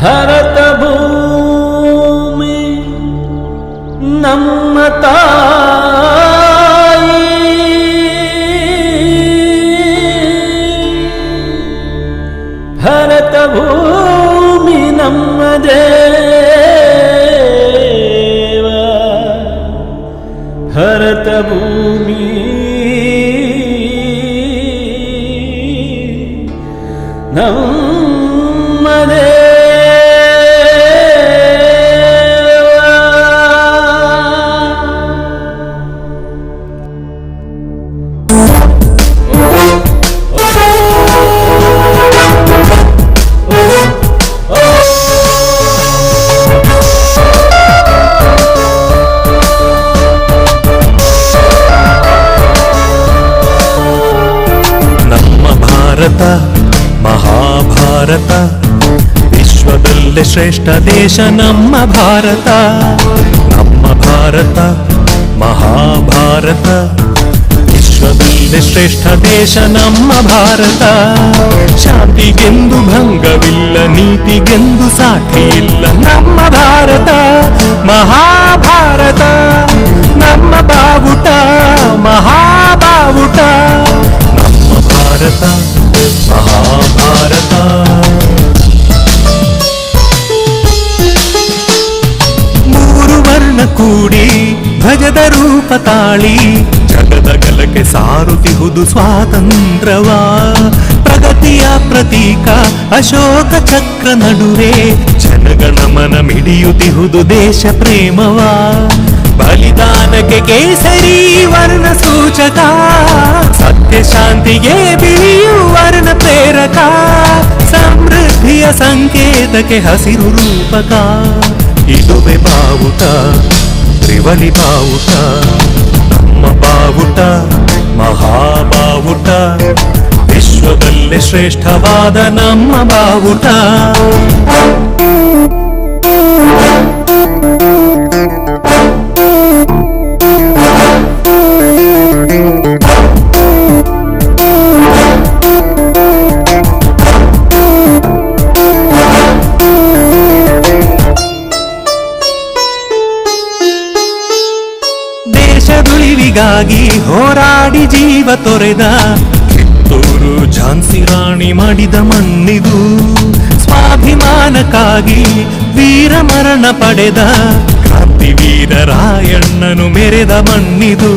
ಭರತ ಭೂಮಿ ನಮ್ಮ ತಾಯಿ. ಭರತ ಭೂಮಿ ನಮ್ಮ ದೇವ. ಭರತ ಭೂಮಿ ನಮ್ಮ ಮಹಾಭಾರತ ವಿಶ್ವದಲ್ಲೇ ಶ್ರೇಷ್ಠ ದೇಶ ನಮ್ಮ ಭಾರತ. ನಮ್ಮ ಭಾರತ, ಮಹಾಭಾರತ. ವಿಶ್ವದಲ್ಲೇ ಶ್ರೇಷ್ಠ ದೇಶ ನಮ್ಮ ಭಾರತ. ಶಾಂತಿಗೆಂದು ಭಂಗವಿಲ್ಲ, ನೀತಿಗೆಂದು ಸಾಥಿ ಇಲ್ಲ, ನಮ್ಮ ಕೂಡಿ, ಭಜದ ರೂಪ ತಾಳಿ. ಜಗದ ಗಲಕ್ಕೆ ಸಾರುತಿಹುದು ಸ್ವಾತಂತ್ರವಾ ಪ್ರಗತಿಯ ಪ್ರತೀಕ, ಅಶೋಕ ಚಕ್ರ ನಡುವೆ. ಜನಗಣಮನ ಮಿಡಿಯುತಿಹುದು ದೇಶ ಪ್ರೇಮವಾ. ಬಲಿದಾನಕ್ಕೆ ಕೇಸರಿ ವರ್ಣ ಸೂಚಕ. ಸತ್ಯ ಶಾಂತಿಗೆ ಬಿಳಿಯು ವರ್ಣ ಪ್ರೇರಕ. ಸಮೃದ್ಧಿಯ ಸಂಕೇತಕ್ಕೆ ಹಸಿರು ರೂಪಕ. ಇದುವೆ ಬಾವುಟ ತ್ರಿವಳಿ ಬಾವುಟ ನಮ್ಮ ಬಾವುಟ ಮಹಾಬಾವುಟ ವಿಶ್ವದಲ್ಲೇ ಶ್ರೇಷ್ಠವಾದ ನಮ್ಮ ಬಾವುಟ ದೇಶದುಳಿವಿಗಾಗಿ ಹೋರಾಡಿ ಜೀವ ತೊರೆದ ಕಿತ್ತೂರು ಝಾನ್ಸಿ ರಾಣಿ ಮಾಡಿದ ಮಣ್ಣಿದು ಸ್ವಾಭಿಮಾನಕ್ಕಾಗಿ ವೀರ ಮರಣ ಪಡೆದ ಕ್ರಾಂತಿವೀರ ರಾಯಣ್ಣನು ಮೆರೆದ ಮಣ್ಣಿದು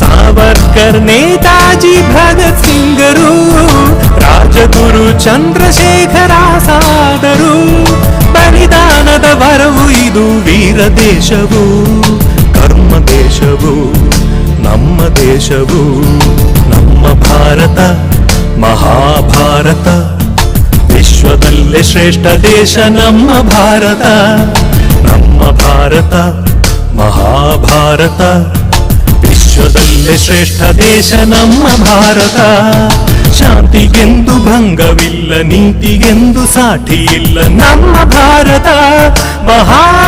ಸಾವರ್ಕರ್ ನೇತಾಜಿ ಭಗತ್ ಸಿಂಗರು ರಾಜಗುರು ಚಂದ್ರಶೇಖರ ಸಾದರು ಬಲಿದಾನದ ವರವು ಇದು ವೀರ ದೇಶವು. ಕರ್ಮ ದೇಶವು, ನಮ್ಮ ದೇಶವು, ನಮ್ಮ ಭಾರತ, ಮಹಾಭಾರತ. ವಿಶ್ವದಲ್ಲೇ ಶ್ರೇಷ್ಠ ದೇಶ ನಮ್ಮ ಭಾರತ. ನಮ್ಮ ಭಾರತ, ಮಹಾಭಾರತ. ವಿಶ್ವದಲ್ಲೇ ಶ್ರೇಷ್ಠ ದೇಶ ನಮ್ಮ ಭಾರತ. ಶಾಂತಿಗೆಂದು ಭಂಗವಿಲ್ಲ, ನೀತಿಗೆಂದು ಸಾಠಿ ಇಲ್ಲ ನಮ್ಮ ಭಾರತ. ಮಹಾಭಾರತ